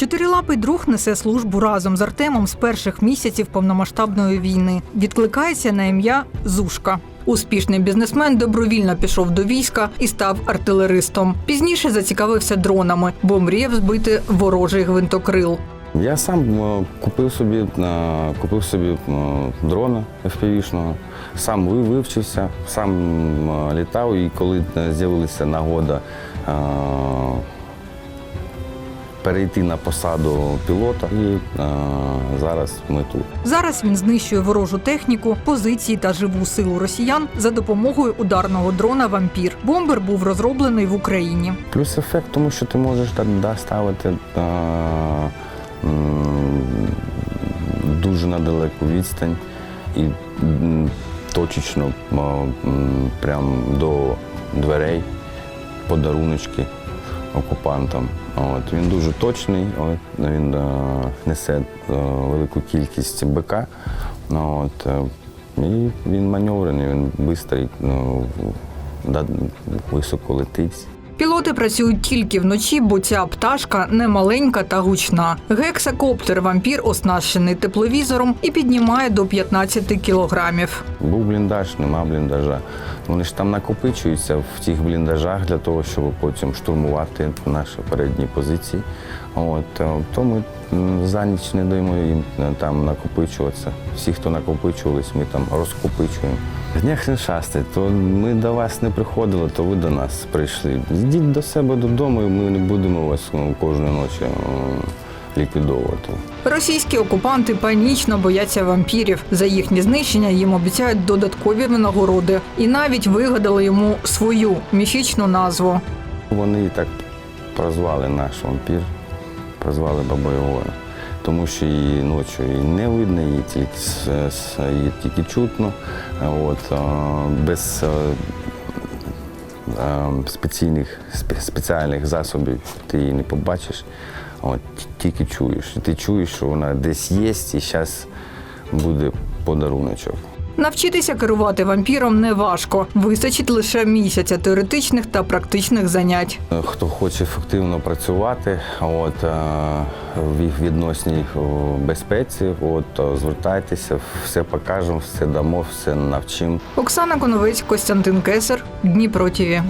Чотирилапий друг несе службу разом з Артемом з перших місяців повномасштабної війни. Відкликається на ім'я Зушка. Успішний бізнесмен добровільно пішов до війська і став артилеристом. Пізніше зацікавився дронами, бо мріяв збити ворожий гвинтокрил. Я сам е, купив собі, е, купив собі е, дрона FPV-шного, сам ви- вивчився, сам літав, і коли з'явилася нагода перейти на посаду пілота, і е, зараз ми тут. Зараз він знищує ворожу техніку, позиції та живу силу росіян за допомогою ударного дрона Вампір. Бомбер був розроблений в Україні. Плюс ефект, тому що ти можеш да, да, ставити е, м, дуже на далеку відстань і точечно м, м, прям до дверей подаруночки окупантам. От, він дуже точний, от, він е, несе е, велику кількість БК. От, е, і він маневрений, він швидкий, ну, високо летить. Пілоти працюють тільки вночі, бо ця пташка не маленька та гучна. Гексакоптер вампір оснащений тепловізором і піднімає до 15 кілограмів. Був бліндаж, нема бліндажа. Вони ж там накопичуються в тих бліндажах для того, щоб потім штурмувати наші передні позиції. От, е, то ми за ніч не даємо їм е, там накопичуватися. Всі, хто накопичувались, ми там розкопичуємо. Гнях не шастать, то ми до вас не приходили, то ви до нас прийшли. Йдіть до себе додому, і ми не будемо вас ну, кожної ночі е, ліквідовувати. Російські окупанти панічно бояться вампірів. За їхнє знищення їм обіцяють додаткові винагороди і навіть вигадали йому свою міфічну назву. Вони і так прозвали наш вампір, прозвали Бабою тому що її ночі не видно, її тільки, її тільки чутно. От, без спеційних, спеціальних засобів ти її не побачиш, от, тільки чуєш. І ти чуєш, що вона десь є, і зараз буде подаруночок. Навчитися керувати вампіром не важко. Вистачить лише місяця теоретичних та практичних занять. Хто хоче ефективно працювати, от е, в їх відносній безпеці, от звертайтеся, все покажемо, все дамо, все навчимо. Оксана Коновець, Костянтин Кесар, Дніпро ТІВІ.